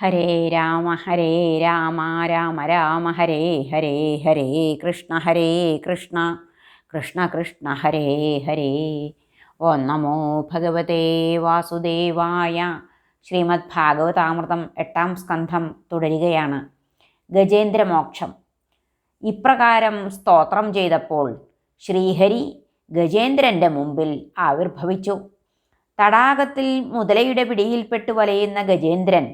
ഹരേ രാമ ഹരേ രാമ രാമ രാമ ഹരേ ഹരേ ഹരേ കൃഷ്ണ ഹരേ കൃഷ്ണ കൃഷ്ണ കൃഷ്ണ ഹരേ ഹരേ. ഓ നമോ ഭഗവതേ വാസുദേവായ. ശ്രീമദ് ഭാഗവതാമൃതം എട്ടാം സ്കന്ധം തുടരുകയാണ്. ഗജേന്ദ്രമോക്ഷം. ഇപ്രകാരം സ്തോത്രം ചെയ്തപ്പോൾ ശ്രീഹരി ഗജേന്ദ്രന്റെ മുമ്പിൽ ആവിർഭവിച്ചു. തടാകത്തിൽ മുതലയുടെ പിടിയിൽപ്പെട്ടു വലയുന്ന ഗജേന്ദ്രൻ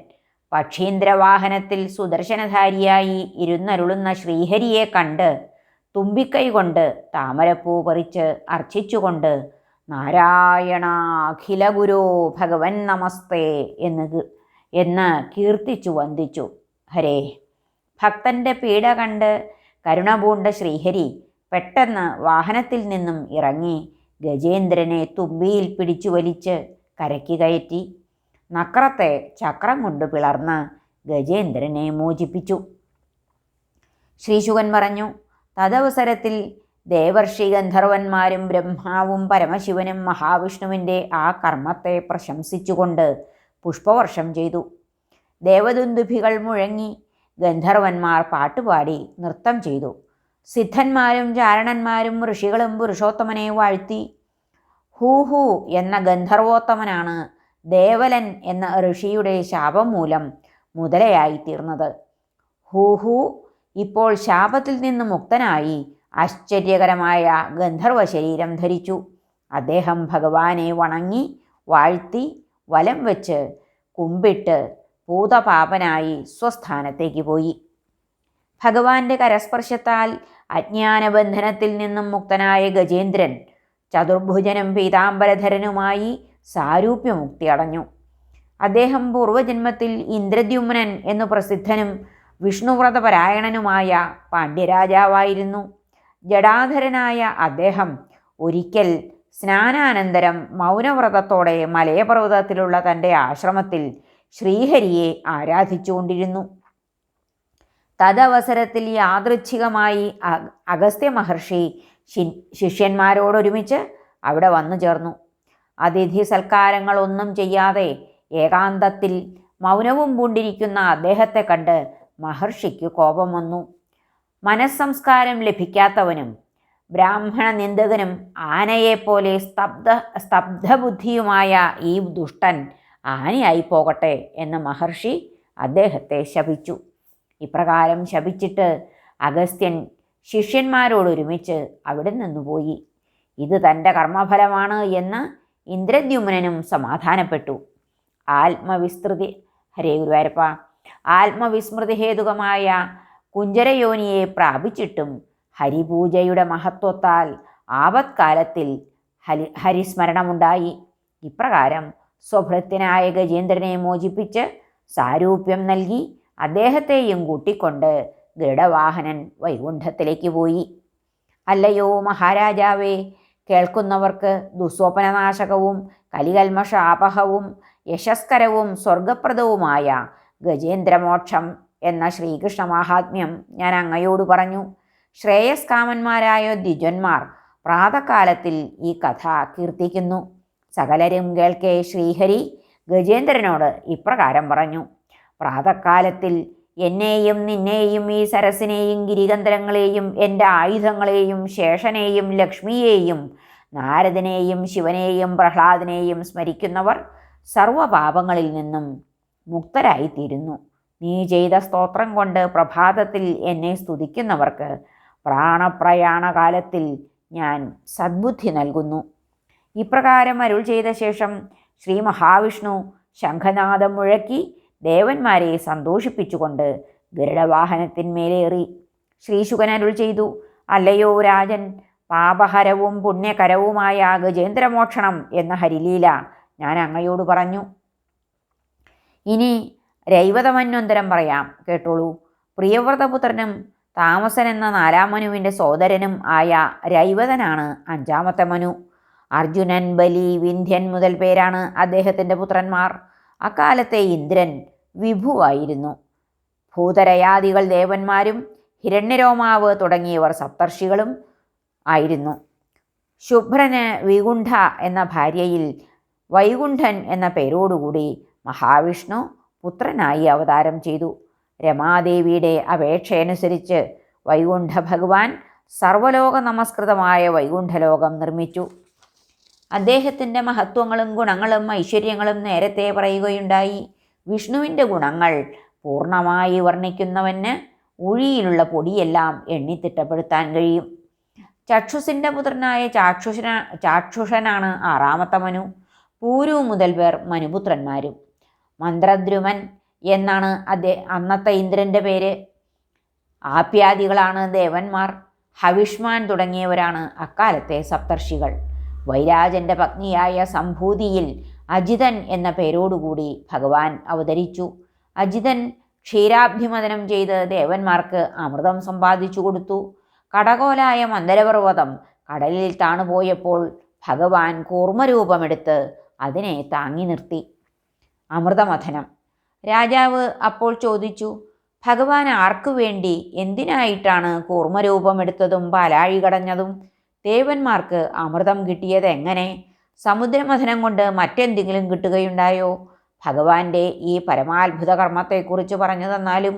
പക്ഷീന്ദ്രവാഹനത്തിൽ സുദർശനധാരിയായി ഇരുന്നരുളുന്ന ശ്രീഹരിയെ കണ്ട് തുമ്പിക്കൈ കൊണ്ട് താമരപ്പൂ പറിച്ച് അർച്ചിച്ചുകൊണ്ട് നാരായണ അഖില ഗുരോ ഭഗവൻ നമസ്തേ എന്ന് എന്ന് കീർത്തിച്ചു വന്ദിച്ചു. ഹരേ. ഭക്തന്റെ പീഡ കണ്ട് കരുണപൂണ്ട ശ്രീഹരി പെട്ടെന്ന് വാഹനത്തിൽ നിന്നും ഇറങ്ങി ഗജേന്ദ്രനെ തുമ്പിയിൽ പിടിച്ചു വലിച്ച് കരയ്ക്ക് കയറ്റി. നക്രത്തെ ചക്രം കൊണ്ട് പിളർന്ന് ഗജേന്ദ്രനെ മോചിപ്പിച്ചു. ശ്രീശുകൻ പറഞ്ഞു തദവസരത്തിൽ ദേവർഷി ഗന്ധർവന്മാരും ബ്രഹ്മാവും പരമശിവനും മഹാവിഷ്ണുവിന്റെ ആ കർമ്മത്തെ പ്രശംസിച്ചുകൊണ്ട് പുഷ്പവർഷം ചെയ്തു. ദേവദുന്ദുഭികൾ മുഴങ്ങി ഗന്ധർവന്മാർ പാട്ടുപാടി നൃത്തം ചെയ്തു. സിദ്ധന്മാരും ചാരണന്മാരും ഋഷികളും പുരുഷോത്തമനെ വാഴ്ത്തി. ഹൂ ഹൂ എന്ന ഗന്ധർവോത്തമനാണ് ദേവലൻ എന്ന ഋഷിയുടെ ശാപം മൂലം മുതലയായി തീർന്നത്. ഹൂ ഹൂ ഇപ്പോൾ ശാപത്തിൽ നിന്ന് മുക്തനായി ആശ്ചര്യകരമായ ഗന്ധർവ ശരീരം ധരിച്ചു. അദ്ദേഹം ഭഗവാനെ വണങ്ങി വാഴ്ത്തി വലം വെച്ച് കുമ്പിട്ട് ഭൂതപാപനായി സ്വസ്ഥാനത്തേക്ക് പോയി. ഭഗവാന്റെ കരസ്പർശത്താൽ അജ്ഞാനബന്ധനത്തിൽ നിന്നും മുക്തനായ ഗജേന്ദ്രൻ ചതുർഭുജനും പീതാംബരധരനുമായി സാരൂപ്യമുക്തി അടഞ്ഞു അദ്ദേഹം പൂർവജന്മത്തിൽ ഇന്ദ്രദ്യുമ്നൻ എന്നു പ്രസിദ്ധനും വിഷ്ണുവ്രതപരായണനുമായ പാണ്ഡ്യരാജാവായിരുന്നു. ജഡാധരനായ അദ്ദേഹം ഒരിക്കൽ സ്നാനാനന്തരം മൗനവ്രതത്തോടെ മലയപർവതത്തിലുള്ള തന്റെ ആശ്രമത്തിൽ ശ്രീഹരിയെ ആരാധിച്ചുകൊണ്ടിരുന്നു. തദവസരത്തിൽ യാദൃച്ഛികമായി അഗസ്ത്യ മഹർഷി ശിഷ്യന്മാരോടൊരുമിച്ച് അവിടെ വന്നു ചേർന്നു അതിഥി സൽക്കാരങ്ങളൊന്നും ചെയ്യാതെ ഏകാന്തത്തിൽ മൗനവും പൂണ്ടിരിക്കുന്ന അദ്ദേഹത്തെ കണ്ട് മഹർഷിക്ക് കോപം വന്നു. മനസ്സംസ്കാരം ലഭിക്കാത്തവനും ബ്രാഹ്മണ നിന്ദകനും ആനയെപ്പോലെ സ്തബ്ധ സ്തബ്ധബുദ്ധിയുമായ ഈ ദുഷ്ടൻ ആനയായി പോകട്ടെ എന്ന് മഹർഷി അദ്ദേഹത്തെ ശപിച്ചു. ഇപ്രകാരം ശപിച്ചിട്ട് അഗസ്ത്യൻ ശിഷ്യന്മാരോടൊരുമിച്ച് അവിടെ നിന്നുപോയി ഇത് തന്റെ കർമ്മഫലമാണ് എന്ന് ഇന്ദ്രദ്യുമ്നനും സമാധാനപ്പെട്ടു. ആത്മവിസ്തൃതി ഹരേ ഗുരുവായൂരപ്പ. ആത്മവിസ്മൃതി ഹേതുകമായ കുഞ്ചരയോനിയെ പ്രാപിച്ചിട്ടും ഹരിപൂജയുടെ മഹത്വത്താൽ ആപത്കാലത്തിൽ ഹരി ഹരിസ്മരണമുണ്ടായി. ഇപ്രകാരം സ്വഭൃത്യനായ ഗജേന്ദ്രനെ മോചിപ്പിച്ച് സാരൂപ്യം നൽകി അദ്ദേഹത്തെയും കൂട്ടിക്കൊണ്ട് ഗരുഡവാഹനൻ വൈകുണ്ഠത്തിലേക്ക് പോയി. അല്ലയോ മഹാരാജാവേ കേൾക്കുന്നവർക്ക് ദുസ്വപ്നനാശകവും കലികൽമഷാപഹവും യശസ്കരവും സ്വർഗപ്രദവുമായ ഗജേന്ദ്രമോക്ഷം എന്ന ശ്രീകൃഷ്ണ മഹാത്മ്യം ഞാൻ അങ്ങയോട് പറഞ്ഞു. ശ്രേയസ്കാമന്മാരായ ദ്വിജന്മാർ പ്രാതകാലത്തിൽ ഈ കഥ കീർത്തിക്കുന്നു. സകലരും കേൾക്കെ ശ്രീഹരി ഗജേന്ദ്രനോട് ഇപ്രകാരം പറഞ്ഞു. പ്രാതകാലത്തിൽ എന്നെയും നിന്നെയും ഈ സരസിനെയും ഗിരികന്ധരങ്ങളെയും എന്റെ ആയുധങ്ങളെയും ശേഷനെയും ലക്ഷ്മിയെയും നാരദനെയും ശിവനെയും പ്രഹ്ലാദനെയും സ്മരിക്കുന്നവർ സർവപാപങ്ങളിൽ നിന്നും മുക്തരായിത്തീരുന്നു. നീ ചെയ്ത സ്തോത്രം കൊണ്ട് പ്രഭാതത്തിൽ എന്നെ സ്തുതിക്കുന്നവർക്ക് പ്രാണപ്രയാണകാലത്തിൽ ഞാൻ സദ്ബുദ്ധി നൽകുന്നു. ഇപ്രകാരം അരുൾ ചെയ്ത ശേഷം ശ്രീ മഹാവിഷ്ണു ശംഖനാഥം മുഴക്കി ദേവന്മാരെ സന്തോഷിപ്പിച്ചുകൊണ്ട് ഗരുഡവാഹനത്തിന്മേലേറി. ശ്രീശുകൻ അരുൾ ചെയ്തു അല്ലയോ രാജൻ പാപഹരവും പുണ്യകരവുമായ ഗജേന്ദ്രമോക്ഷണം എന്ന ഹരിലീല ഞാൻ അങ്ങയോട് പറഞ്ഞു. ഇനി രൈവതമന്വന്തരം പറയാം കേട്ടോളൂ. പ്രിയവ്രതപുത്രനും താമസൻ എന്ന നാലാം മനുവിന്റെ സോദരനും ആയ രൈവതനാണ് അഞ്ചാമത്തെ മനു. അർജുനൻ ബലി വിന്ധ്യൻ മുതൽ പേരാണ് അദ്ദേഹത്തിന്റെ പുത്രന്മാർ. അക്കാലത്തെ ഇന്ദ്രൻ വിഭുവായിരുന്നു. ഭൂതരയാദികൾ ദേവന്മാരും ഹിരണ്യരോമാവ് തുടങ്ങിയവർ സപ്തർഷികളും ആയിരുന്നു. ശുഭ്രന് വികുണ്ഠ എന്ന ഭാര്യയിൽ വൈകുണ്ഠൻ എന്ന പേരോടുകൂടി മഹാവിഷ്ണു പുത്രനായി അവതാരം ചെയ്തു. രമാദേവിയുടെ അപേക്ഷയനുസരിച്ച് വൈകുണ്ഠ ഭഗവാൻ സർവലോക നമസ്കൃതമായ വൈകുണ്ഠലോകം നിർമ്മിച്ചു. അദ്ദേഹത്തിന്റെ മഹത്വങ്ങളും ഗുണങ്ങളും ഐശ്വര്യങ്ങളും നേരത്തെ പറയുകയുണ്ടായി. വിഷ്ണുവിന്റെ ഗുണങ്ങൾ പൂർണമായി വർണിക്കുന്നവന് ഉഴിയിലുള്ള പൊടിയെല്ലാം എണ്ണിത്തിട്ടപ്പെടുത്താൻ കഴിയും. ചക്ഷുസിന്റെ പുത്രനായ ചാക്ഷുഷന ചാക്ഷുഷനാണ് ആറാമത്തെ മനു. പൂരു മുതൽ പേർ മനുപുത്രന്മാരും. മന്ത്രദ്രുമൻ എന്നാണ് അദ്ദേഹം അന്നത്തെ ഇന്ദ്രന്റെ പേര്. ആപ്യാദികളാണ് ദേവന്മാർ. ഹവിഷ്മാൻ തുടങ്ങിയവരാണ് അക്കാലത്തെ സപ്തർഷികൾ. വൈരാജന്റെ പത്നിയായ സംഭൂതിയിൽ അജിതൻ എന്ന പേരോടുകൂടി ഭഗവാൻ അവതരിച്ചു. അജിതൻ ക്ഷീരാഭിമതനം ചെയ്ത് ദേവന്മാർക്ക് അമൃതം സമ്പാദിച്ചു കൊടുത്തു. കടകോലായ മന്ദരപർവതം കടലിൽ താണുപോയപ്പോൾ ഭഗവാൻ കൂർമ്മരൂപമെടുത്ത് അതിനെ താങ്ങി നിർത്തി. അമൃതമഥനം. രാജാവ് അപ്പോൾ ചോദിച്ചു ഭഗവാൻ ആർക്കു വേണ്ടി? എന്തിനായിട്ടാണ് കൂർമ്മരൂപമെടുത്തതും പാലാഴി കടഞ്ഞതും? ദേവന്മാർക്ക് അമൃതം കിട്ടിയത് എങ്ങനെ സമുദ്രമഥനം കൊണ്ട് മറ്റെന്തെങ്കിലും കിട്ടുകയുണ്ടായോ? ഭഗവാന്റെ ഈ പരമാത്ഭുത കർമ്മത്തെക്കുറിച്ച് പറഞ്ഞു തന്നാലും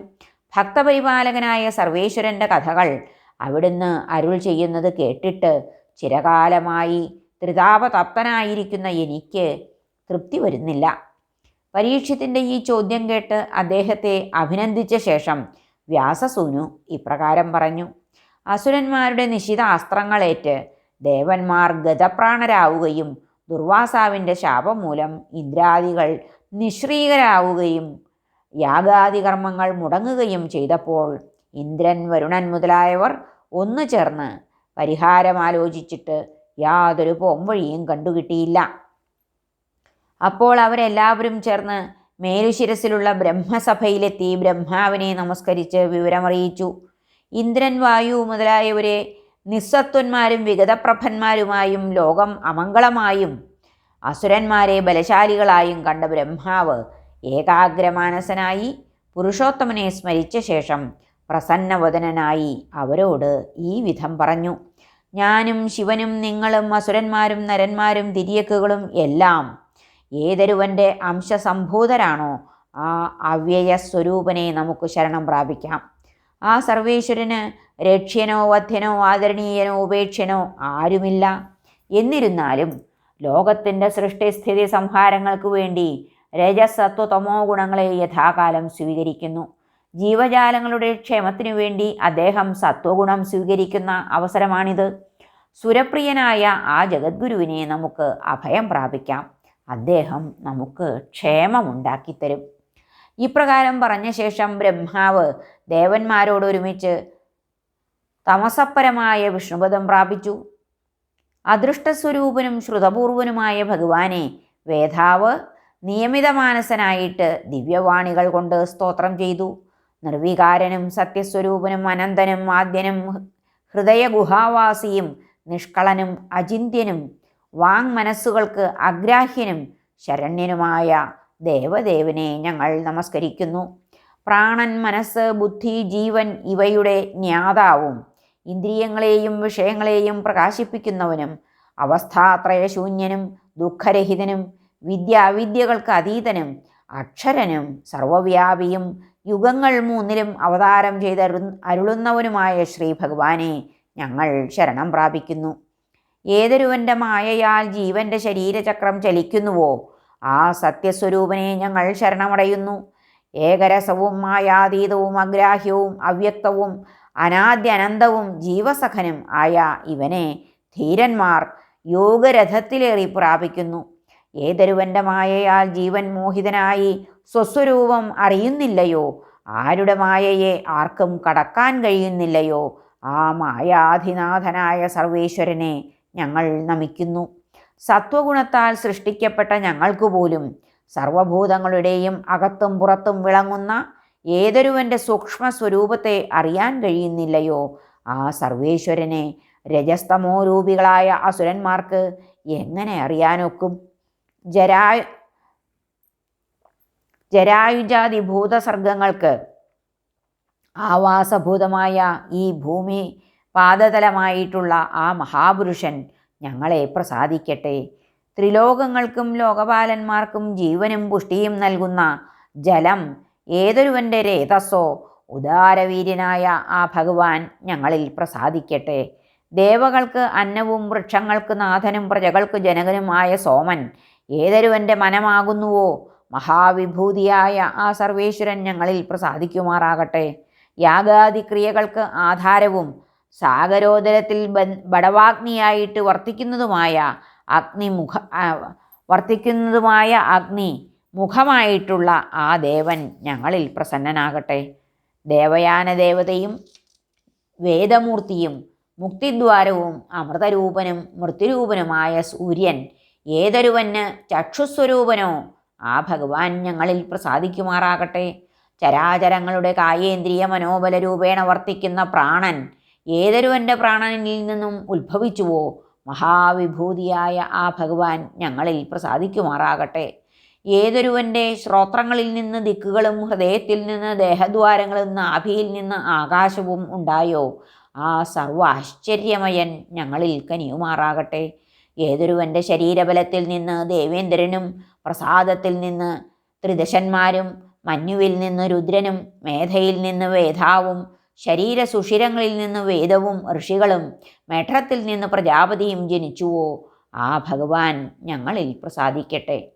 ഭക്തപരിപാലകനായ സർവേശ്വരന്റെ കഥകൾ അവിടുന്ന് അരുൾ ചെയ്യുന്നത് കേട്ടിട്ട് ചിരകാലമായി ത്രിതാപതപ്തനായിരിക്കുന്ന എനിക്ക് തൃപ്തി വരുന്നില്ല. പരീക്ഷത്തിന്റെ ഈ ചോദ്യം കേട്ട് അദ്ദേഹത്തെ അഭിനന്ദിച്ച ശേഷം വ്യാസസൂനു ഇപ്രകാരം പറഞ്ഞു അസുരന്മാരുടെ നിശിത അസ്ത്രങ്ങളേറ്റ് ദേവന്മാർ ഗതപ്രാണരാവുകയും ദുർവാസാവിന്റെ ശാപം മൂലം ഇന്ദ്രാദികൾ നിശ്രീകരാവുകയും യാഗാദികർമ്മങ്ങൾ മുടങ്ങുകയും ചെയ്തപ്പോൾ ഇന്ദ്രൻ വരുണൻ മുതലായവർ ഒന്നു ചേർന്ന് പരിഹാരമാലോചിച്ചിട്ട് യാതൊരു പോംവഴിയും കണ്ടുകിട്ടിയില്ല. അപ്പോൾ അവരെല്ലാവരും ചേർന്ന് മേലുശിരസിലുള്ള ബ്രഹ്മസഭയിലെത്തി ബ്രഹ്മാവിനെ നമസ്കരിച്ച് വിവരമറിയിച്ചു. ഇന്ദ്രൻ വായു മുതലായവരെ നിസ്സത്വന്മാരും വിഗതപ്രഭന്മാരുമായും ലോകം അമംഗളമായും അസുരന്മാരെ ബലശാലികളായും കണ്ട ബ്രഹ്മാവ് ഏകാഗ്രമാനസനായി പുരുഷോത്തമനെ സ്മരിച്ച ശേഷം പ്രസന്നവദനനായി അവരോട് ഈ വിധം പറഞ്ഞു. ഞാനും ശിവനും നിങ്ങളും അസുരന്മാരും നരന്മാരും തിരിയക്കുകളും എല്ലാം ഏതൊരുവന്റെ അംശസംഭൂതരാണോ ആ അവ്യയ സ്വരൂപനെ നമുക്ക് ശരണം പ്രാപിക്കാം. ആ സർവേശ്വരന് രക്ഷ്യനോ വധ്യനോ ആദരണീയനോ ഉപേക്ഷനോ ആരുമില്ല. എന്നിരുന്നാലും ലോകത്തിന്റെ സൃഷ്ടിസ്ഥിതി സംഹാരങ്ങൾക്ക് വേണ്ടി രജസത്വ തമോ ഗുണങ്ങളെ യഥാകാലം സ്വീകരിക്കുന്നു. ജീവജാലങ്ങളുടെ ക്ഷേമത്തിനു വേണ്ടി അദ്ദേഹം സത്വഗുണം സ്വീകരിക്കുന്ന അവസരമാണിത്. സുരപ്രിയനായ ആ ജഗദ്ഗുരുവിനെ നമുക്ക് അഭയം പ്രാപിക്കാം. അദ്ദേഹം നമുക്ക് ക്ഷേമമുണ്ടാക്കിത്തരും. ഇപ്രകാരം പറഞ്ഞ ശേഷം ബ്രഹ്മാവ് ദേവന്മാരോട് ഒരുമിച്ച് തമസപ്പരമായ വിഷ്ണുപദം പ്രാപിച്ചു. അദൃഷ്ടസ്വരൂപനും ശ്രുതപൂർവനുമായ ഭഗവാനെ വേധാവ് നിയമിതമാനസനായിട്ട് ദിവ്യവാണികൾ കൊണ്ട് സ്തോത്രം ചെയ്തു. നിർവികാരനും സത്യസ്വരൂപനും അനന്തനും ആദ്യനും ഹൃദയഗുഹാവാസിയും നിഷ്കളനും അചിന്ത്യനും വാങ് മനസ്സുകൾക്ക് അഗ്രാഹ്യനും ശരണ്യനുമായ ദേവദേവനെ ഞങ്ങൾ നമസ്കരിക്കുന്നു. പ്രാണൻ മനസ്സ് ബുദ്ധി ജീവൻ ഇവയുടെ ജ്ഞാതാവും. ഇന്ദ്രിയങ്ങളെയും വിഷയങ്ങളെയും പ്രകാശിപ്പിക്കുന്നവനും അവസ്ഥാത്രയശൂന്യനും ദുഃഖരഹിതനും വിദ്യാവിദ്യകൾക്ക് അതീതനും അക്ഷരനും സർവവ്യാപിയും യുഗങ്ങൾ മൂന്നിലും അവതാരം ചെയ്ത് അരുളുന്നവനുമായ ശ്രീ ഭഗവാനെ ഞങ്ങൾ ശരണം പ്രാപിക്കുന്നു. ഏതൊരുവന്റെ മായയാൽ ജീവന്റെ ശരീരചക്രം ചലിക്കുന്നുവോ ആ സത്യസ്വരൂപനെ ഞങ്ങൾ ശരണമടയുന്നു. ഏകരസവും മായാതീതവും അഗ്രാഹ്യവും അവ്യക്തവും അനാദ്യനന്തവും ജീവസഖനും ആയ ഇവനെ ധീരന്മാർ യോഗരഥത്തിലേറി പ്രാപിക്കുന്നു. ഏതൊരുവന്റെ മായയാൽ ജീവൻ മോഹിതനായി സ്വസ്വരൂപം അറിയുന്നില്ലയോ? ആരുടെ മായയെ ആർക്കും കടക്കാൻ കഴിയുന്നില്ലയോ? ആ മായാധിനാഥനായ സർവേശ്വരനെ ഞങ്ങൾ നമിക്കുന്നു. സത്വഗുണത്താൽ സൃഷ്ടിക്കപ്പെട്ട ഞങ്ങൾക്ക് പോലും സർവഭൂതങ്ങളുടെയും അകത്തും പുറത്തും വിളങ്ങുന്ന ഏതൊരുവന്റെ സൂക്ഷ്മ സ്വരൂപത്തെ അറിയാൻ കഴിയുന്നില്ലയോ? ആ സർവേശ്വരനെ രജസ്തമോ രൂപികളായ അസുരന്മാർക്ക് എങ്ങനെ അറിയാനൊക്കും? ജരാ ജരായുജാതി ഭൂതസർഗങ്ങൾക്ക് ആവാസഭൂതമായ ഈ ഭൂമി പാദതലമായിട്ടുള്ള ആ മഹാപുരുഷൻ ഞങ്ങളെ പ്രസാദിക്കട്ടെ. ത്രിലോകങ്ങൾക്കും ലോകപാലന്മാർക്കും ജീവനും പുഷ്ടിയും നൽകുന്ന ജലം ഏതൊരുവന്റെ രേതസ്സോ ഉദാരവീര്യനായ ആ ഭഗവാൻ ഞങ്ങളിൽ പ്രസാദിക്കട്ടെ. ദേവകൾക്ക് അന്നവും വൃക്ഷങ്ങൾക്ക് നാഥനും പ്രജകൾക്ക് ജനകനുമായ സോമൻ ഏതൊരുവന്റെ മനമാകുന്നുവോ മഹാവിഭൂതിയായ ആ സർവേശ്വരൻ ഞങ്ങളിൽ പ്രസാദിക്കുമാറാകട്ടെ. യാഗാദിക്രിയകൾക്ക് ആധാരവും സാഗരോദരത്തിൽ ബടവാഗ്നിയായിട്ട് വർത്തിക്കുന്നതുമായ അഗ്നിമുഖ വർത്തിക്കുന്നതുമായ അഗ്നി മുഖമായിട്ടുള്ള ആ ദേവൻ ഞങ്ങളിൽ പ്രസന്നനാകട്ടെ. ദേവയാന ദേവതയും വേദമൂർത്തിയും മുക്തിദ്വാരവും അമൃതരൂപനും മൃത്യുരൂപനുമായ സൂര്യൻ ഏതൊരുവന് ചക്ഷുസ്വരൂപനോ ആ ഭഗവാൻ ഞങ്ങളിൽ പ്രസാദിക്കുമാറാകട്ടെ. ചരാചരങ്ങളുടെ കായേന്ദ്രിയ മനോബല രൂപേണ വർത്തിക്കുന്ന പ്രാണൻ ഏതൊരുവന്റെ പ്രാണനിൽ നിന്നും ഉത്ഭവിച്ചുവോ മഹാവിഭൂതിയായ ആ ഭഗവാൻ ഞങ്ങളിൽ പ്രസാദിക്കുമാറാകട്ടെ. ഏതൊരുവന്റെ ശ്രോത്രങ്ങളിൽ നിന്ന് ദിക്കുകളും ഹൃദയത്തിൽ നിന്ന് ദേഹദ്വാരങ്ങളിൽ നിന്ന് ആഭിയിൽ നിന്ന് ആകാശവും ഉണ്ടായോ? ആ സർവ ആശ്ചര്യമയൻ ഞങ്ങളിൽ കനിയുമാറാകട്ടെ. ഏതൊരുവന്റെ ശരീരബലത്തിൽ നിന്ന് ദേവേന്ദ്രനും പ്രസാദത്തിൽ നിന്ന് ത്രിദശന്മാരും മഞ്ഞുവിൽ നിന്ന് രുദ്രനും മേധയിൽ നിന്ന് വേധാവും ശരീരസുഷിരങ്ങളിൽ നിന്ന് വേദവും ഋഷികളും മേഠത്തിൽ നിന്ന് പ്രജാപതിയും ജനിച്ചുവോ? ആ ഭഗവാൻ ഞങ്ങളിൽ പ്രസാദിക്കട്ടെ.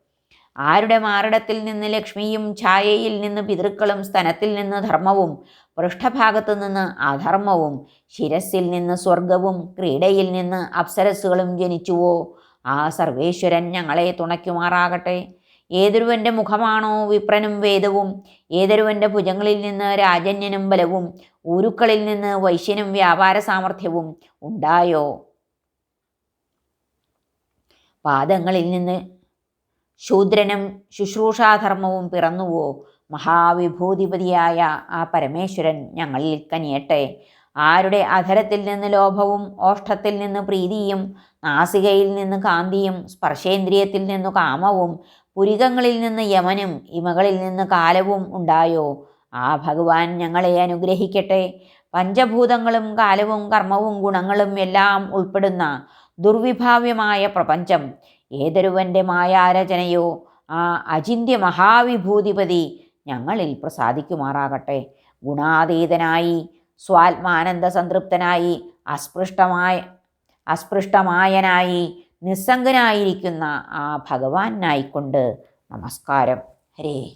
ആരുടെ മാറിടത്തിൽ നിന്ന് ലക്ഷ്മിയും ഛായയിൽ നിന്ന് പിതൃക്കളും സ്തനത്തിൽ നിന്ന് ധർമ്മവും പൃഷ്ഠഭാഗത്തു നിന്ന് അധർമ്മവും ശിരസിൽ നിന്ന് സ്വർഗവും ക്രീഡയിൽ നിന്ന് അപ്സരസ്സുകളും ജനിച്ചുവോ? ആ സർവേശ്വരൻ ഞങ്ങളെ തുണയ്ക്കുമാറാകട്ടെ. ഏതൊരുവന്റെ മുഖമാണോ വിപ്രനും വേദവും ഏതൊരുവന്റെ ഭുജങ്ങളിൽ നിന്ന് രാജന്യനും ബലവും ഊരുക്കളിൽ നിന്ന് വൈശ്യനും വ്യാപാര സാമർഥ്യവും ഉണ്ടായോ? പാദങ്ങളിൽ നിന്ന് ശൂദ്രനും ശുശ്രൂഷാധർമ്മവും പിറന്നുവോ? മഹാവിഭൂതിപതിയായ ആ പരമേശ്വരൻ ഞങ്ങളിൽ കനിയട്ടെ. ആരുടെ അധരത്തിൽ നിന്ന് ലോഭവും ഓഷ്ടത്തിൽ നിന്ന് പ്രീതിയും നാസികയിൽ നിന്ന് കാന്തിയും സ്പർശേന്ദ്രിയത്തിൽ നിന്ന് കാമവും പുരികങ്ങളിൽ നിന്ന് യമനും ഇമകളിൽ നിന്ന് കാലവും ഉണ്ടായോ? ആ ഭഗവാൻ ഞങ്ങളെ അനുഗ്രഹിക്കട്ടെ. പഞ്ചഭൂതങ്ങളും കാലവും കർമ്മവും ഗുണങ്ങളും എല്ലാം ഉൾപ്പെടുന്ന ദുർവിഭാവ്യമായ പ്രപഞ്ചം. ഏതൊരുവന്റെ മായാരചനയോ ആ അചിന്യ മഹാവിഭൂതിപതി ഞങ്ങളിൽ പ്രസാദിക്കുമാറാകട്ടെ. ഗുണാതീതനായി സ്വാത്മാനന്ദ സംതൃപ്തനായി അസ്പൃഷ്ടമായ അസ്പൃഷ്ടമായനായി നിസ്സംഗനായിരിക്കുന്ന ആ ഭഗവാനായിക്കൊണ്ട് നമസ്കാരം. ഹരേ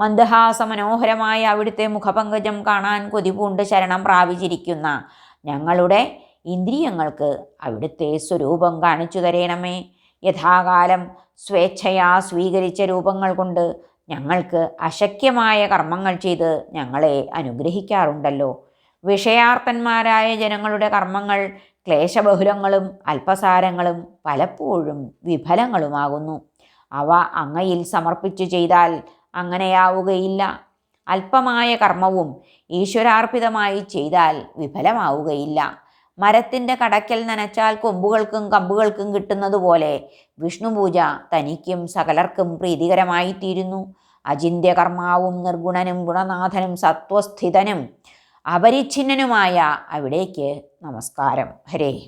മന്ദഹാസമനോഹരമായ അവിടുത്തെ മുഖപങ്കജം കാണാൻ കൊതിപൂണ്ട് ശരണം പ്രാപിച്ചിരിക്കുന്ന ഞങ്ങളുടെ ഇന്ദ്രിയങ്ങൾക്ക് അവിടുത്തെ സ്വരൂപം കാണിച്ചു തരേണമേ. യഥാകാലം സ്വേച്ഛയാ സ്വീകരിച്ച രൂപങ്ങൾ കൊണ്ട് ഞങ്ങൾക്ക് അശക്യമായ കർമ്മങ്ങൾ ചെയ്ത് ഞങ്ങളെ അനുഗ്രഹിക്കാറുണ്ടല്ലോ. വിഷയാർത്ഥന്മാരായ ജനങ്ങളുടെ കർമ്മങ്ങൾ ക്ലേശബഹുലങ്ങളും അല്പസാരങ്ങളും പലപ്പോഴും വിഫലങ്ങളുമാകുന്നു. അവ അങ്ങയിൽ സമർപ്പിച്ചു ചെയ്താൽ അങ്ങനെയാവുകയില്ല. അല്പമായ കർമ്മവും ഈശ്വരാർപ്പിതമായി ചെയ്താൽ വിഫലമാവുകയില്ല. മരത്തിന്റെ കടയ്ക്കൽ നനച്ചാൽ കൊമ്പുകൾക്കും കമ്പുകൾക്കും കിട്ടുന്നതുപോലെ വിഷ്ണുപൂജ തനിക്കും സകലർക്കും പ്രീതികരമായിത്തീരുന്നു. അചിന്ത്യകർമാവും നിർഗുണനും ഗുണനാഥനും സത്വസ്ഥിതനും അപരിച്ഛിന്നനുമായ അവിടേക്ക് നമസ്കാരം. ഹരേ.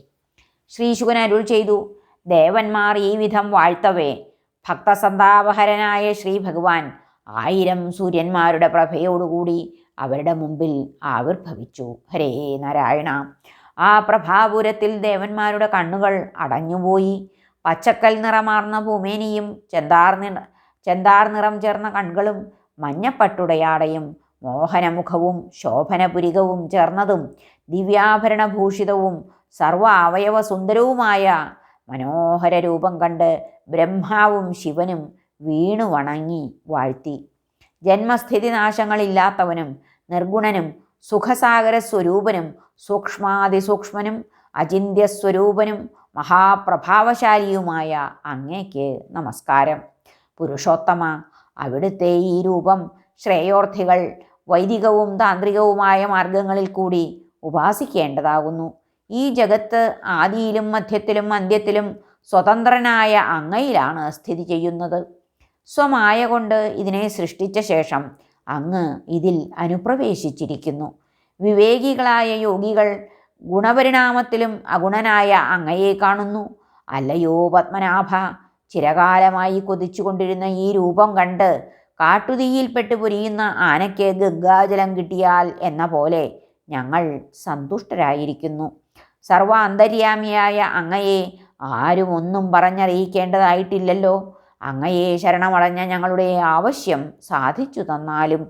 ശ്രീശുകൻ അരുൾ ചെയ്തു. ദേവന്മാർ ഈ വിധം വാഴ്ത്തവേ. ഭക്തസന്താപഹരനായ ശ്രീ ഭഗവാൻ ആയിരം സൂര്യന്മാരുടെ പ്രഭയോടുകൂടി അവരുടെ മുമ്പിൽ ആവിർഭവിച്ചു. ഹരേ നാരായണ. ആ പ്രഭാപുരത്തിൽ ദേവന്മാരുടെ കണ്ണുകൾ അടഞ്ഞുപോയി. പച്ചക്കൽ നിറമാർന്ന ഭൂമേനിയും ചെന്താർ നിറ ചെന്താർ നിറം ചേർന്ന കണ്ണുകളും മഞ്ഞപ്പട്ടുടയാടയും മോഹനമുഖവും ശോഭനപുരികവും ചേർന്നതും ദിവ്യാഭരണഭൂഷിതവും സർവ അവയവ സുന്ദരവുമായ മനോഹര രൂപം കണ്ട് ബ്രഹ്മാവും ശിവനും വീണു വണങ്ങി വാഴ്ത്തി. ജന്മസ്ഥിതി നാശങ്ങളില്ലാത്തവനും നിർഗുണനും സുഖസാഗര സ്വരൂപനും സൂക്ഷ്മാതിസൂക്ഷ്മനും അചിന്ത്യസ്വരൂപനും മഹാപ്രഭാവശാലിയുമായ അങ്ങേക്ക് നമസ്കാരം. പുരുഷോത്തമ അവിടുത്തെ ഈ രൂപം ശ്രേയോർത്ഥികൾ വൈദികവും താന്ത്രികവുമായ മാർഗങ്ങളിൽ കൂടി ഉപാസിക്കേണ്ടതാകുന്നു. ഈ ജഗത്ത് ആദിയിലും മധ്യത്തിലും അന്ത്യത്തിലും സ്വതന്ത്രനായ അങ്ങയിലാണ് സ്ഥിതി ചെയ്യുന്നത്. സ്വമായ കൊണ്ട് ഇതിനെ സൃഷ്ടിച്ച ശേഷം അങ്ങ് ഇതിൽ അനുപ്രവേശിച്ചിരിക്കുന്നു. വിവേകികളായ യോഗികൾ ഗുണപരിണാമത്തിലും അഗുണനായ അങ്ങയെ കാണുന്നു. അല്ലയോ പത്മനാഭ ചിരകാലമായി കൊതിച്ചുകൊണ്ടിരുന്ന ഈ രൂപം കണ്ട് കാട്ടുതീയിൽപ്പെട്ട് പൊരിയുന്ന ആനയ്ക്ക് ഗംഗാജലം കിട്ടിയാൽ എന്ന പോലെ ഞങ്ങൾ സന്തുഷ്ടരായിരിക്കുന്നു. സർവ അന്തര്യാമിയായ അങ്ങയെ ആരും ഒന്നും പറഞ്ഞറിയിക്കേണ്ടതായിട്ടില്ലല്ലോ. അങ്ങയെ ശരണമടഞ്ഞ ഞങ്ങളുടെ ആവശ്യം സാധിച്ചു തന്നാലും.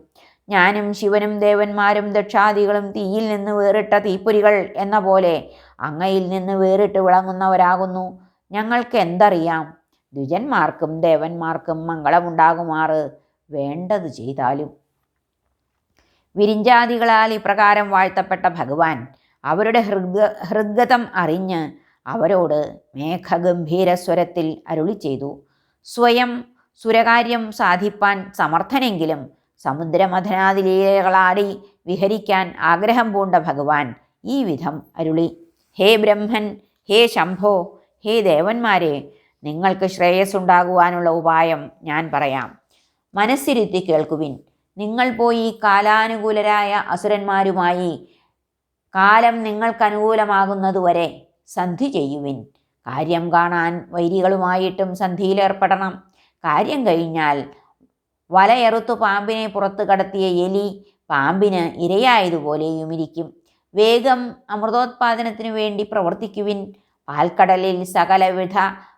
ഞാനും ശിവനും ദേവന്മാരും ദക്ഷാദികളും തീയിൽ നിന്ന് വേറിട്ട തീപ്പൊരികൾ എന്ന പോലെ അങ്ങയിൽ നിന്ന് വേറിട്ട് വിളങ്ങുന്നവരാകുന്നു. ഞങ്ങൾക്ക് എന്തറിയാം? ദ്വിജന്മാർക്കും ദേവന്മാർക്കും മംഗളമുണ്ടാകുമാറ് വേണ്ടത് ചെയ്താലും. വിരിഞ്ചാദികളാൽ ഇപ്രകാരം വാഴ്ത്തപ്പെട്ട ഭഗവാൻ അവരുടെ ഹൃദ ഹൃദ്ഗതം അറിഞ്ഞ് അവരോട് മേഘഗംഭീര സ്വരത്തിൽ അരുളി ചെയ്തു സ്വയം സുരകാര്യം സാധിപ്പാൻ സമർത്ഥനെങ്കിലും സമുദ്രമഥനാതിലീലകളാടി വിഹരിക്കാൻ ആഗ്രഹം പൂണ്ട ഭഗവാൻ ഈ വിധം അരുളി. ഹേ ബ്രഹ്മൻ ഹേ ശംഭോ ഹേ ദേവന്മാരെ നിങ്ങൾക്ക് ശ്രേയസ്സുണ്ടാകുവാനുള്ള ഉപായം ഞാൻ പറയാം. മനസ്സിരുത്തി കേൾക്കുവിൻ. നിങ്ങൾ പോയി കാലാനുകൂലരായ അസുരന്മാരുമായി കാലം നിങ്ങൾക്കനുകൂലമാകുന്നതുവരെ സന്ധി ചെയ്യുവിൻ. കാര്യം കാണാൻ വൈരികളുമായിട്ടും സന്ധിയിലേർപ്പെടണം കാര്യം കഴിഞ്ഞാൽ വലയെറുത്തു പാമ്പിനെ പുറത്തു കടത്തിയ എലി പാമ്പിന് ഇരയായതുപോലെയും ഇരിക്കും വേഗം അമൃതോത്പാദനത്തിനു വേണ്ടി പ്രവർത്തിക്കുവിൻ. പാൽക്കടലിൽ സകലവിധ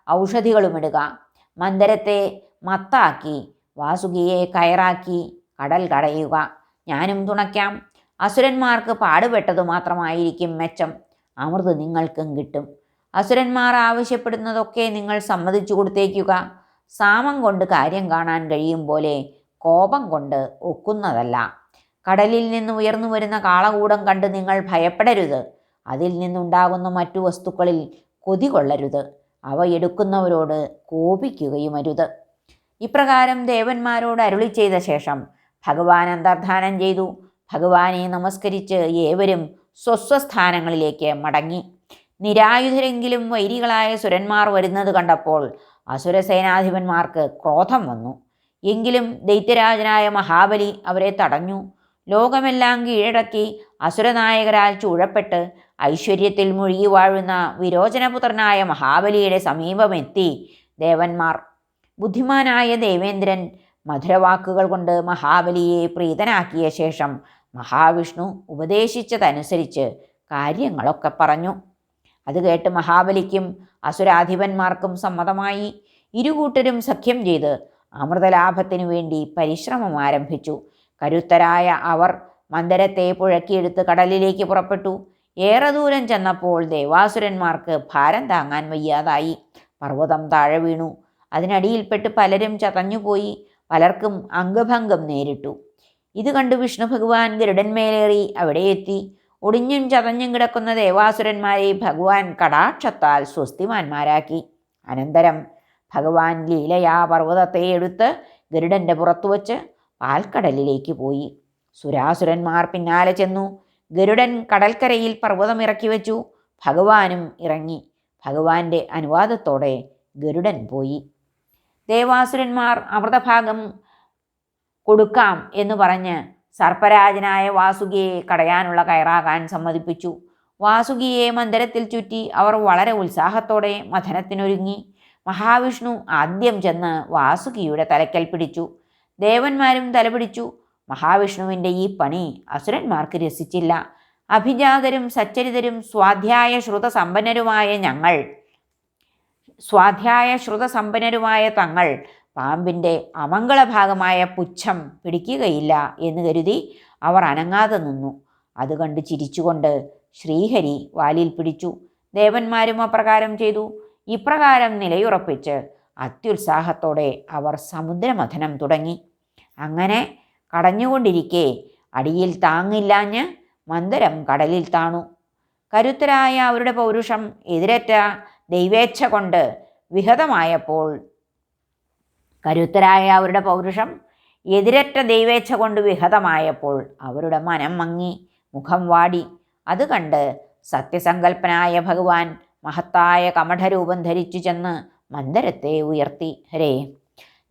ഔഷധികളുമിടുക. മന്ദരത്തെ മത്താക്കി വാസുകിയെ കയറാക്കി കടൽ കടയുക. ഞാനും തുണയ്ക്കാം. അസുരന്മാർക്ക് പാടുപെട്ടതു മാത്രമായിരിക്കും മെച്ചം. അമൃത് നിങ്ങൾക്കും കിട്ടും. അസുരന്മാർ ആവശ്യപ്പെടുന്നതൊക്കെ നിങ്ങൾ സമ്മതിച്ചു കൊടുത്തേക്കുക. സാമം കൊണ്ട് കാര്യം കാണാൻ കഴിയും പോലെ കോപം കൊണ്ട് ഒക്കുന്നതല്ല. കടലിൽ നിന്ന് ഉയർന്നു വരുന്ന കാളകൂടം കണ്ട് നിങ്ങൾ ഭയപ്പെടരുത്. അതിൽ നിന്നുണ്ടാകുന്ന മറ്റു വസ്തുക്കളിൽ കൊതി കൊള്ളരുത്. അവ എടുക്കുന്നവരോട് കോപിക്കുകയുമരുത്. ഇപ്രകാരം ദേവന്മാരോട് അരുളി ചെയ്ത ശേഷം ഭഗവാൻ അന്തർധാനം ചെയ്തു. ഭഗവാനെ നമസ്കരിച്ച് ഏവരും സ്വസ്വസ്ഥാനങ്ങളിലേക്ക് മടങ്ങി. നിരായുധരെങ്കിലും വൈരികളായ സുരന്മാർ വരുന്നത് കണ്ടപ്പോൾ അസുരസേനാധിപന്മാർക്ക് ക്രോധം വന്നു. എങ്കിലും ദൈത്യരാജനായ മഹാബലി അവരെ തടഞ്ഞു. ലോകമെല്ലാം കീഴടക്കി അസുരനായകരാൽ ചൂഴപ്പെട്ട് ഐശ്വര്യത്തിൽ മുഴുകി വാഴുന്ന വിരോചനപുത്രനായ മഹാബലിയുടെ സമീപമെത്തി ദേവന്മാർ. ബുദ്ധിമാനായ ദേവേന്ദ്രൻ മധുരവാക്കുകൾ കൊണ്ട് മഹാബലിയെ പ്രീതനാക്കിയ ശേഷം മഹാവിഷ്ണു ഉപദേശിച്ചതനുസരിച്ച് കാര്യങ്ങളൊക്കെ പറഞ്ഞു. അത് കേട്ട് മഹാബലിക്കും അസുരാധിപന്മാർക്കും സമ്മതമായി ഇരുകൂട്ടരും സഖ്യം ചെയ്ത് അമൃതലാഭത്തിനു വേണ്ടി പരിശ്രമം ആരംഭിച്ചു. കരുത്തരായ അവർ മന്ദരത്തെ പുഴക്കിയെടുത്ത് കടലിലേക്ക് പുറപ്പെട്ടു. ഏറെ ദൂരം ചെന്നപ്പോൾ ദേവാസുരന്മാർക്ക് ഭാരം താങ്ങാൻ വയ്യാതായി. പർവതം താഴെ വീണു. അതിനടിയിൽപ്പെട്ട് പലരും ചതഞ്ഞുപോയി. പലർക്കും അംഗഭംഗം നേരിട്ടു. ഇത് കണ്ടു വിഷ്ണു ഭഗവാൻ ഗരുഡന്മേലേറി അവിടെ എത്തി ഒടിഞ്ഞും ചതഞ്ഞും കിടക്കുന്ന ദേവാസുരന്മാരെ ഭഗവാൻ കടാക്ഷത്താൽ സ്വസ്തിമാന്മാരാക്കി. അനന്തരം ഭഗവാൻ ലീലയാ പർവതത്തെ എടുത്ത് ഗരുഡന്റെ പുറത്തു വച്ച് പാൽക്കടലിലേക്ക് പോയി. സുരാസുരന്മാർ പിന്നാലെ ചെന്നു. ഗരുഡൻ കടൽക്കരയിൽ പർവതം ഇറക്കി വെച്ചു. ഭഗവാനും ഇറങ്ങി. ഭഗവാന്റെ അനുവാദത്തോടെ ഗരുഡൻ പോയി. ദേവാസുരന്മാർ അമൃതഭാഗം കൊടുക്കാം എന്ന് പറഞ്ഞ് സർപ്പരാജനായ വാസുകിയെ കടയാനുള്ള കയറാകാൻ സമ്മതിപ്പിച്ചു. വാസുകിയെ മന്ദിരത്തിൽ ചുറ്റി അവർ വളരെ ഉത്സാഹത്തോടെ മഥനത്തിനൊരുങ്ങി. മഹാവിഷ്ണു ആദ്യം ചെന്ന് വാസുകിയുടെ തലക്കൽ പിടിച്ചു. ദേവന്മാരും തലപിടിച്ചു. മഹാവിഷ്ണുവിന്റെ ഈ പണി അസുരന്മാർക്ക് രസിച്ചില്ല. അഭിജാതരും സച്ചരിതരും സ്വാധ്യായ ശ്രുതസമ്പന്നരുമായ ഞങ്ങൾ സ്വാധ്യായ ശ്രുതസമ്പന്നരുമായ തങ്ങൾ പാമ്പിന്റെ അമംഗളഭാഗമായ പുച്ഛം പിടിക്കുകയില്ല എന്ന് കരുതി അവർ അനങ്ങാതെ നിന്നു. അത് കണ്ട് ചിരിച്ചുകൊണ്ട് ശ്രീഹരി വാലിൽ പിടിച്ചു. ദേവന്മാരും അപ്രകാരം ചെയ്തു. ഇപ്രകാരം നിലയുറപ്പിച്ച് അത്യുത്സാഹത്തോടെ അവർ സമുദ്രമഥനം തുടങ്ങി. അങ്ങനെ കടഞ്ഞുകൊണ്ടിരിക്കെ അടിയിൽ താങ്ങില്ലാഞ്ഞ് മന്ദരം കടലിൽ താണു. കരുത്തരായ അവരുടെ പൗരുഷം എതിരറ്റ ദൈവേച്ഛ കൊണ്ട് വിഹതമായപ്പോൾ കരുത്തരായ അവരുടെ പൗരുഷം എതിരറ്റ ദൈവേച്ഛ കൊണ്ട് വിഹതമായപ്പോൾ അവരുടെ മനം മങ്ങി മുഖം വാടി. അത് കണ്ട് സത്യസങ്കല്പനായ ഭഗവാൻ മഹത്തായ കമഠരൂപം ധരിച്ചു ചെന്ന് മന്ദരത്തെ ഉയർത്തി. ഹരേ.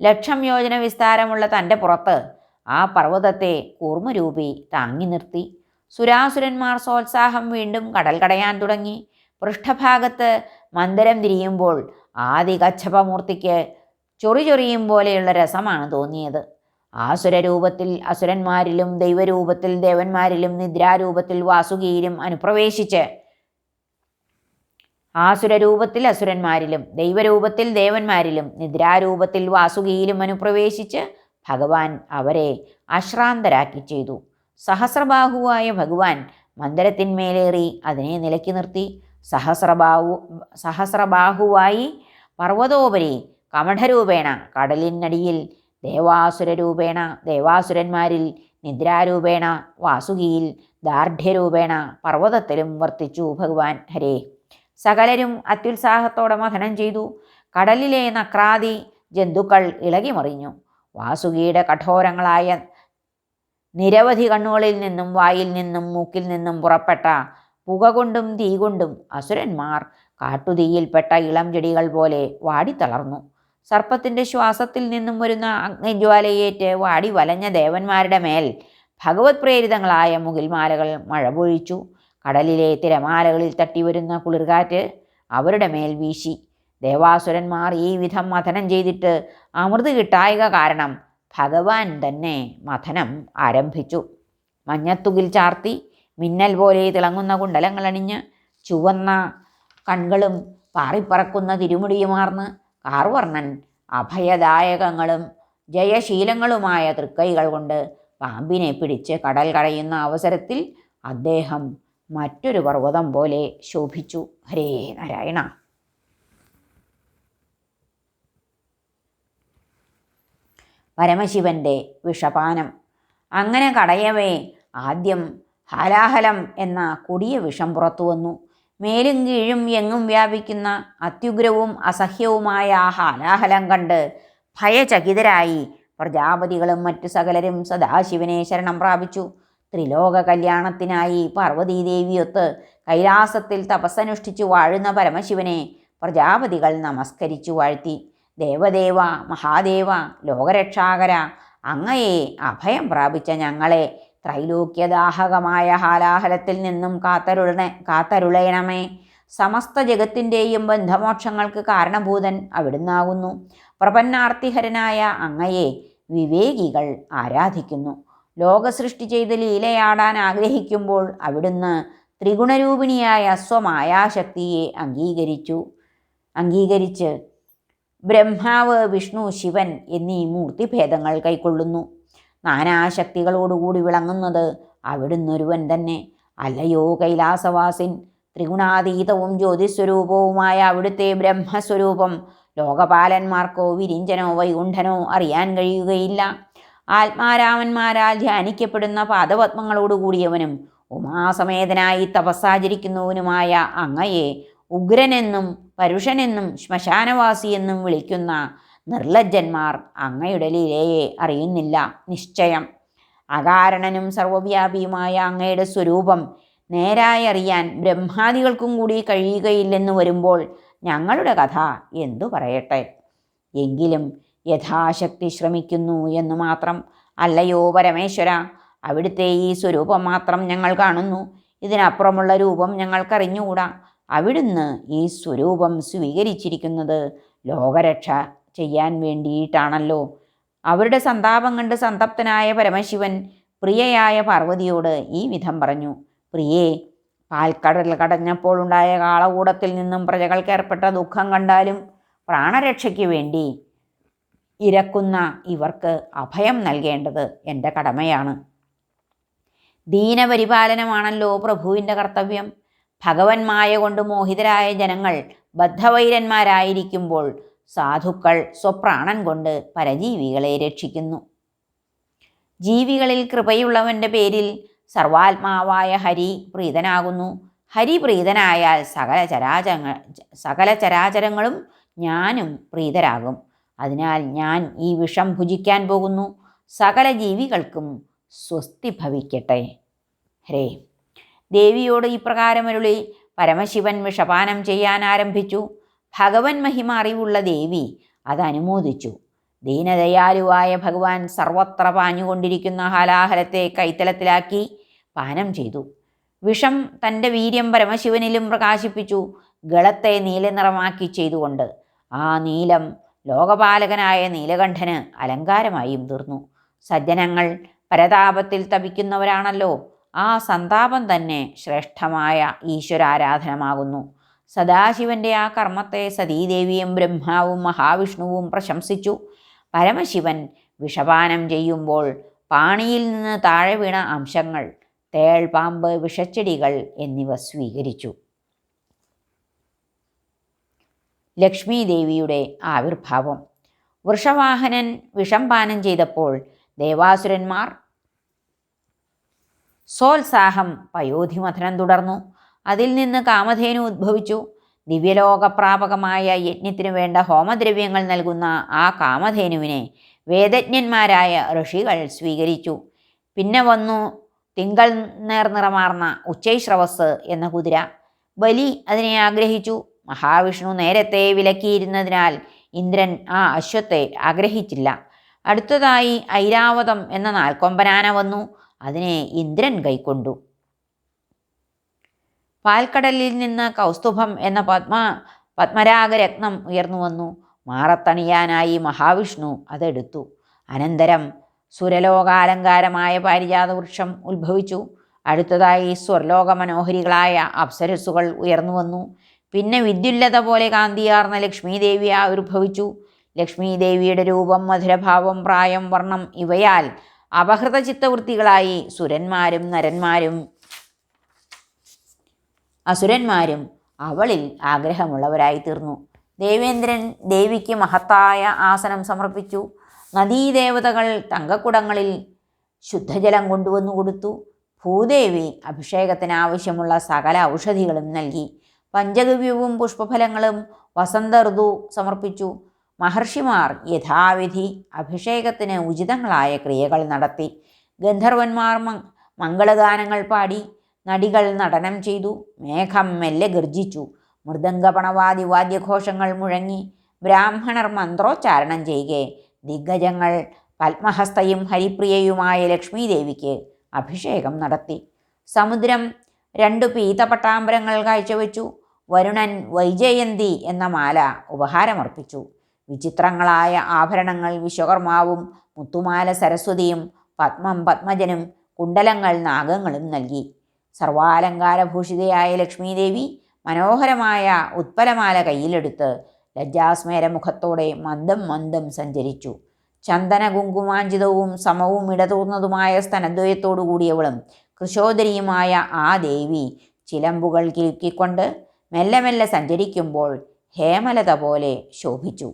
ലക്ഷം യോജന വിസ്താരമുള്ള തന്റെ പുറത്ത് ആ പർവതത്തെ കൂർമ്മരൂപി താങ്ങി നിർത്തി. സുരാസുരന്മാർ സോത്സാഹം വീണ്ടും കടൽ കടയാൻ തുടങ്ങി. പൃഷ്ഠഭാഗത്ത് മന്ദരം തിരിയുമ്പോൾ ആദി കച്ഛപമൂർത്തിക്ക് ചൊറി ചൊറിയും പോലെയുള്ള രസമാണ് തോന്നിയത്. ആസുരരൂപത്തിൽ അസുരന്മാരിലും ദൈവരൂപത്തിൽ ദേവന്മാരിലും നിദ്രാരൂപത്തിൽ വാസുകിയിലും അനുപ്രവേശിച്ച് ആസുരരൂപത്തിൽ അസുരന്മാരിലും ദൈവരൂപത്തിൽ ദേവന്മാരിലും നിദ്രാരൂപത്തിൽ വാസുകിയിലും അനുപ്രവേശിച്ച് ഭഗവാൻ അവരെ അശ്രാന്തരാക്കി ചെയ്തു. സഹസ്രബാഹുവായ ഭഗവാൻ മന്ദിരത്തിന്മേലേറി അതിനെ നിലക്കി നിർത്തി. സഹസ്രബാഹു സഹസ്രബാഹുവായി പർവതോപരി കമഠരൂപേണ കടലിനടിയിൽ ദേവാസുരരൂപേണ ദേവാസുരന്മാരിൽ നിദ്രാരൂപേണ വാസുകിയിൽ ദാർഢ്യരൂപേണ പർവതത്തിലും വർത്തിച്ചു ഭഗവാൻ ഹരേ. സകലരും അത്യുത്സാഹത്തോടെ മഥനം ചെയ്തു. കടലിലെ നക്രാതി ജന്തുക്കൾ ഇളകിമറിഞ്ഞു. വാസുകിയുടെ കഠോരങ്ങളായ നിരവധി കണ്ണുകളിൽ നിന്നും വായിൽ നിന്നും മൂക്കിൽ നിന്നും പുറപ്പെട്ട പുക കൊണ്ടും തീ കൊണ്ടും അസുരന്മാർ കാട്ടുതീയിൽപ്പെട്ട ഇളം ചെടികൾ പോലെ വാടിത്തളർന്നു. സർപ്പത്തിന്റെ ശ്വാസത്തിൽ നിന്നും വരുന്ന അഗ്നിജ്വാലയേറ്റ് വാടി വലഞ്ഞ ദേവന്മാരുടെ മേൽ ഭഗവത് പ്രേരിതങ്ങളായ മുകിൽമാലകൾ മഴ പൊഴിച്ചു. കടലിലെ തിരമാലകളിൽ തട്ടിവരുന്ന കുളിർകാറ്റ് അവരുടെ മേൽ വീശി. ദേവാസുരന്മാർ ഈ വിധം മഥനം ചെയ്തിട്ട് അമൃത് കിട്ടായക കാരണം ഭഗവാൻ തന്നെ മഥനം ആരംഭിച്ചു. മഞ്ഞത്തുകിൽ ചാർത്തി മിന്നൽ പോലെ തിളങ്ങുന്ന കുണ്ടലങ്ങളണിഞ്ഞ് ചുവന്ന കൺകളും പാറിപ്പറക്കുന്ന തിരുമുടിയുമാർന്ന് കാർവർണൻ അഭയദായകങ്ങളും ജയശീലങ്ങളുമായ തൃക്കൈകൾ കൊണ്ട് പാമ്പിനെ പിടിച്ച് കടൽ കടയുന്ന അവസരത്തിൽ അദ്ദേഹം മറ്റൊരു പർവതം പോലെ ശോഭിച്ചു. ഹരേ നാരായണ. പരമശിവന്റെ വിഷപാനം. അങ്ങനെ കടയവേ ആദ്യം ഹാലാഹലം എന്ന കൊടിയ വിഷം പുറത്തു വന്നു. മേലും കീഴും എങ്ങും വ്യാപിക്കുന്ന അത്യുഗ്രവും അസഹ്യവുമായ ആ ഹാലാഹലം കണ്ട് ഭയചകിതരായി പ്രജാപതികളും മറ്റു സകലരും സദാശിവനെ ശരണം പ്രാപിച്ചു. ത്രിലോക കല്യാണത്തിനായി പാർവതീദേവിയൊത്ത് കൈലാസത്തിൽ തപസ്സനുഷ്ഠിച്ചു വാഴുന്ന പരമശിവനെ പ്രജാപതികൾ നമസ്കരിച്ചു വാഴ്ത്തി. ദേവദേവ മഹാദേവ ലോകരക്ഷാകര അങ്ങയെ അഭയം പ്രാപിച്ച ഞങ്ങളെ ത്രൈലോക്യദാഹകമായ ഹാലാഹലത്തിൽ നിന്നും കാത്തരുളണേ കാത്തരുളയണമേ. സമസ്ത ജഗത്തിന്റെയും ബന്ധമോക്ഷങ്ങൾക്ക് കാരണഭൂതൻ അവിടുന്നാകുന്നു. പ്രപന്നാർത്തിഹരനായ അങ്ങയെ വിവേകികൾ ആരാധിക്കുന്നു. ലോകസൃഷ്ടി ചെയ്ത് ലീലയാടാൻ ആഗ്രഹിക്കുമ്പോൾ അവിടുന്ന് ത്രിഗുണരൂപിണിയായ സ്വമായാശക്തിയെ അംഗീകരിച്ചു. അംഗീകരിച്ച് ബ്രഹ്മാവ് വിഷ്ണു ശിവൻ എന്നീ മൂർത്തിഭേദങ്ങൾ കൈക്കൊള്ളുന്നു. നാനാശക്തികളോടുകൂടി വിളങ്ങുന്നത് അവിടുന്നൊരുവൻ തന്നെ. അല്ലയോ കൈലാസവാസിൻ ത്രിഗുണാതീതവും ജ്യോതിസ്വരൂപവുമായ അവിടുത്തെ ബ്രഹ്മസ്വരൂപം ലോകപാലന്മാർക്കോ വിരിഞ്ചനോ വൈകുണ്ഠനോ അറിയാൻ കഴിയുകയില്ല. ആത്മാരാമന്മാരാൽ ധ്യാനിക്കപ്പെടുന്ന പാദപത്മങ്ങളോടുകൂടിയവനും ഉമാസമേതനായി തപസ്സാചരിക്കുന്നവനുമായ അങ്ങയെ ഉഗ്രനെന്നും പരുഷനെന്നും ശ്മശാനവാസിയെന്നും വിളിക്കുന്ന നിർലജ്ജന്മാർ അങ്ങയുടെ ലീലയെ അറിയുന്നില്ല നിശ്ചയം. അകാരണനും സർവവ്യാപിയുമായ അങ്ങയുടെ സ്വരൂപം നേരായി അറിയാൻ ബ്രഹ്മാദികൾക്കും കൂടി കഴിയുകയില്ലെന്ന് വരുമ്പോൾ ഞങ്ങളുടെ കഥ എന്തു പറയട്ടെ? എങ്കിലും യഥാശക്തി ശ്രമിക്കുന്നു എന്ന് മാത്രം അല്ലയോ പരമേശ്വര? അവിടുത്തെ ഈ സ്വരൂപം മാത്രം ഞങ്ങൾ കാണുന്നു. ഇതിനപ്പുറമുള്ള രൂപം ഞങ്ങൾക്കറിഞ്ഞുകൂടാ. അവിടുന്ന് ഈ സ്വരൂപം സ്വീകരിച്ചിരിക്കുന്നത് ലോകരക്ഷ ചെയ്യാൻ വേണ്ടിയിട്ടാണല്ലോ. അവരുടെ സന്താപം കണ്ട് സന്തപ്തനായ പരമശിവൻ പ്രിയയായ പാർവതിയോട് ഈ വിധം പറഞ്ഞു. പ്രിയേ പാൽക്കടൽ കടഞ്ഞപ്പോൾ ഉണ്ടായ കാളകൂടത്തിൽ നിന്നും പ്രജകൾക്ക് ഏർപ്പെട്ട ദുഃഖം കണ്ടാലും പ്രാണരക്ഷയ്ക്ക് വേണ്ടി ഇരക്കുന്ന ഇവർക്ക് അഭയം നൽകേണ്ടത് എന്റെ കടമയാണ്. ദീനപരിപാലനമാണല്ലോ പ്രഭുവിന്റെ കർത്തവ്യം. ഭഗവന്മായ കൊണ്ട് മോഹിതരായ ജനങ്ങൾ ബദ്ധവൈരന്മാരായിരിക്കുമ്പോൾ സാധുക്കൾ സ്വപ്രാണൻ കൊണ്ട് പരജീവികളെ രക്ഷിക്കുന്നു. ജീവികളിൽ കൃപയുള്ളവന്റെ പേരിൽ സർവാത്മാവായ ഹരി പ്രീതനാകുന്നു. ഹരി പ്രീതനായാൽ സകല ചരാചരങ്ങൾ സകല ചരാചരങ്ങളും ഞാനും പ്രീതരാകും. അതിനാൽ ഞാൻ ഈ വിഷം ഭുജിക്കാൻ പോകുന്നു. സകല ജീവികൾക്കും സ്വസ്തി ഭവിക്കട്ടെ. ഹരേ. ദേവിയോട് ഇപ്രകാരമരുളി പരമശിവൻ വിഷപാനം ചെയ്യാൻ ആരംഭിച്ചു. ഭഗവൻ മഹിമ അറിവുള്ള ദേവി അത് അനുമോദിച്ചു. ദീനദയാലുവായ ഭഗവാൻ സർവത്ര പാഞ്ഞുകൊണ്ടിരിക്കുന്ന ഹാലാഹലത്തെ കൈത്തലത്തിലാക്കി പാനം ചെയ്തു. വിഷം തന്റെ വീര്യം പരമശിവനിലും പ്രകാശിപ്പിച്ചു. ഗളത്തെ നീലനിറമാക്കി ചെയ്തുകൊണ്ട് ആ നീലം ലോകപാലകനായ നീലകണ്ഠന് അലങ്കാരമായും തീർന്നു. സജ്ജനങ്ങൾ പരതാപത്തിൽ തപിക്കുന്നവരാണല്ലോ. ആ സന്താപം തന്നെ ശ്രേഷ്ഠമായ ഈശ്വരാരാധനമാകുന്നു. സദാശിവന്റെ ആ കർമ്മത്തെ സതീദേവിയും ബ്രഹ്മാവും മഹാവിഷ്ണുവും പ്രശംസിച്ചു. പരമശിവൻ വിഷപാനം ചെയ്യുമ്പോൾ പാണിയിൽ നിന്ന് താഴെ വീണ അംശങ്ങൾ തേൾ പാമ്പ് വിഷച്ചെടികൾ എന്നിവ സ്വീകരിച്ചു. ലക്ഷ്മി ദേവിയുടെ ആവിർഭാവം. വൃഷവാഹനൻ വിഷം പാനം ചെയ്തപ്പോൾ ദേവാസുരന്മാർ സോത്സാഹം പയോധിമഥനം തുടർന്നു. അതിൽ നിന്ന് കാമധേനു ഉദ്ഭവിച്ചു. ദിവ്യലോകപ്രാപകമായ യജ്ഞത്തിനു വേണ്ട ഹോമദ്രവ്യങ്ങൾ നൽകുന്ന ആ കാമധേനുവിനെ വേദജ്ഞന്മാരായ ഋഷികൾ സ്വീകരിച്ചു. പിന്നെ വന്നു തിങ്കൾ നേർനിറമാർന്ന ഉച്ചൈശ്രവസ് എന്ന കുതിര. ബലി അതിനെ ആഗ്രഹിച്ചു. മഹാവിഷ്ണു നേരത്തെ വിലക്കിയിരുന്നതിനാൽ ഇന്ദ്രൻ ആ അശ്വത്തെ ആഗ്രഹിച്ചില്ല. അടുത്തതായി ഐരാവതം എന്ന നാൽക്കൊമ്പനാന വന്നു. അതിനെ ഇന്ദ്രൻ കൈക്കൊണ്ടു. പാൽക്കടലിൽ നിന്ന് കൗസ്തുഭം എന്ന പത്മ പത്മരാഗരത്നം ഉയർന്നു വന്നു. മാറത്തണിയാനായി മഹാവിഷ്ണു അതെടുത്തു. അനന്തരം സുരലോകാലങ്കാരമായ പാരിജാത വൃക്ഷം ഉത്ഭവിച്ചു. അടുത്തതായി സ്വർലോക മനോഹരികളായ അപ്സരസ്സുകൾ ഉയർന്നു വന്നു. പിന്നെ വിദ്യുല്ലത പോലെ കാന്തിയാർന്ന ലക്ഷ്മീദേവി ആവിർഭവിച്ചു. ലക്ഷ്മീദേവിയുടെ രൂപം മധുരഭാവം പ്രായം വർണം ഇവയാൽ അപഹൃത ചിത്തവൃത്തികളായി സുരന്മാരും നരന്മാരും അസുരന്മാരും അവളിൽ ആഗ്രഹമുള്ളവരായി തീർന്നു ദേവേന്ദ്രൻ ദേവിക്ക് മഹത്തായ ആസനം സമർപ്പിച്ചു. നദീദേവതകൾ തങ്കക്കുടങ്ങളിൽ ശുദ്ധജലം കൊണ്ടുവന്നു കൊടുത്തു. ഭൂദേവി അഭിഷേകത്തിന് ആവശ്യമുള്ള സകല ഔഷധികളും നൽകി. പഞ്ചഗവ്യവും പുഷ്പഫലങ്ങളും വസന്ത ഋതു സമർപ്പിച്ചു. മഹർഷിമാർ യഥാവിധി അഭിഷേകത്തിന് ഉചിതങ്ങളായ ക്രിയകൾ നടത്തി. ഗന്ധർവന്മാർ മംഗളഗാനങ്ങൾ പാടി. നടികൾ നടനം ചെയ്തു മേഘം മെല്ലെ ഗർജിച്ചു. മൃദംഗപണവാദി വാദ്യഘോഷങ്ങൾ മുഴങ്ങി. ബ്രാഹ്മണർ മന്ത്രോച്ചാരണം ചെയ്യുകയെ ദിഗ്ഗജങ്ങൾ പത്മഹസ്തയും ഹരിപ്രിയയുമായ ലക്ഷ്മീദേവിക്ക് അഭിഷേകം നടത്തി. സമുദ്രം രണ്ടു പീതപട്ടാമ്പരങ്ങൾ കാഴ്ചവെച്ചു. വരുണൻ വൈജയന്തി എന്ന മാല ഉപഹാരമർപ്പിച്ചു. വിചിത്രങ്ങളായ ആഭരണങ്ങൾ വിശ്വകർമാവും മുത്തുമാല സരസ്വതിയും പത്മം പത്മജനും കുണ്ടലങ്ങൾ നാഗങ്ങളും നൽകി. സർവാലങ്കാരഭൂഷിതയായ ലക്ഷ്മീദേവി മനോഹരമായ ഉത്പലമാല കയ്യിലെടുത്ത് ലജ്ജാസ്മേര മുഖത്തോടെ മന്ദം മന്ദം സഞ്ചരിച്ചു. ചന്ദന കുങ്കുമാഞ്ചിതവും സമവും ഇടതൂർന്നതുമായ സ്തനദ്വയത്തോടു കൂടിയവളും കൃശോദരിയുമായ ആ ദേവി ചിലമ്പുകൾ കിലുക്കിക്കൊണ്ട് മെല്ലെ മെല്ലെ സഞ്ചരിക്കുമ്പോൾ ഹേമലത പോലെ ശോഭിച്ചു.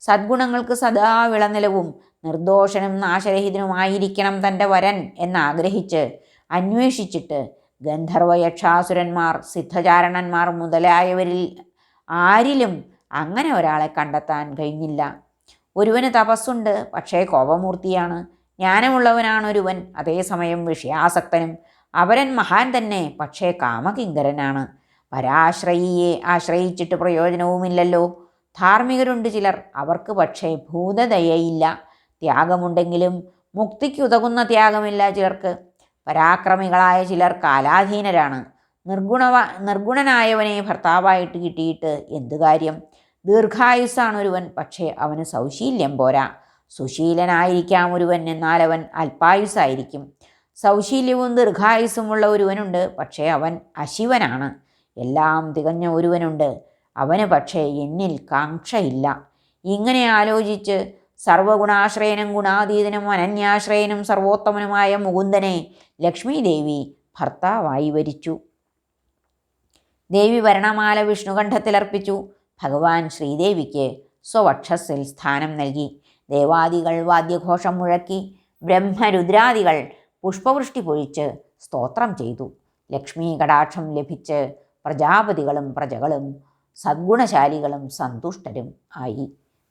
സദ്ഗുണങ്ങൾക്ക് സദാ വിളനിലവും നിർദോഷനും നാശരഹിതനുമായിരിക്കണം തന്റെ വരൻ എന്നാഗ്രഹിച്ച് അന്വേഷിച്ചിട്ട് ഗന്ധർവ യക്ഷാസുരന്മാർ സിദ്ധചാരണന്മാർ മുതലായവരിൽ ആരിലും അങ്ങനെ ഒരാളെ കണ്ടെത്താൻ കഴിഞ്ഞില്ല. ഒരുവന് തപസ്സുണ്ട് പക്ഷേ കോപമൂർത്തിയാണ്. ജ്ഞാനമുള്ളവനാണ് ഒരുവൻ അതേസമയം വിഷയാസക്തനും. അവരൻ മഹാൻ തന്നെ പക്ഷേ കാമകിങ്കരനാണ്. പരാശ്രയിയെ ആശ്രയിച്ചിട്ട് പ്രയോജനവുമില്ലല്ലോ. ധാർമ്മികരുണ്ട് ചിലർ അവർക്ക് പക്ഷേ ഭൂതദയയില്ല. ത്യാഗമുണ്ടെങ്കിലും മുക്തിക്കുതകുന്ന ത്യാഗമില്ല ചിലർക്ക്. പരാക്രമികളായ ചിലർ കാലാധീനരാണ്. നിർഗുണവ നിർഗുണനായവനെ ഭർത്താവായിട്ട് കിട്ടിയിട്ട് എന്തു കാര്യം? ദീർഘായുസ്സാണ് ഒരുവൻ പക്ഷേ അവന് സൗശീല്യം പോരാ. സുശീലനായിരിക്കാം ഒരുവൻ എന്നാൽ അവൻ അല്പായുസ്സായിരിക്കും. സൗശീല്യവും ദീർഘായുസ്സുമുള്ള ഒരുവനുണ്ട് പക്ഷേ അവൻ അശിവനാണ്. എല്ലാം തികഞ്ഞ ഒരുവനുണ്ട്. അവന് പക്ഷേ എന്നിൽ കാക്ഷയില്ല. ഇങ്ങനെ ആലോചിച്ച് സർവഗുണാശ്രയനും ഗുണാതീതനും അനന്യാശ്രയനും സർവോത്തമനുമായ മുകുന്ദനെ ലക്ഷ്മീദേവി ഭർത്താവായി വരിച്ചു. ദേവി വരണമാല വിഷ്ണുകണ്ഠത്തിലർപ്പിച്ചു. ഭഗവാൻ ശ്രീദേവിക്ക് സ്വവക്ഷസ്സിൽ സ്ഥാനം നൽകി. ദേവാദികൾ വാദ്യഘോഷം മുഴക്കി. ബ്രഹ്മരുദ്രാദികൾ പുഷ്പവൃഷ്ടി പൊഴിച്ച് സ്തോത്രം ചെയ്തു. ലക്ഷ്മി കടാക്ഷം ലഭിച്ച് പ്രജാപതികളും പ്രജകളും സദ്ഗുണശാലികളും സന്തുഷ്ടരും ആയി.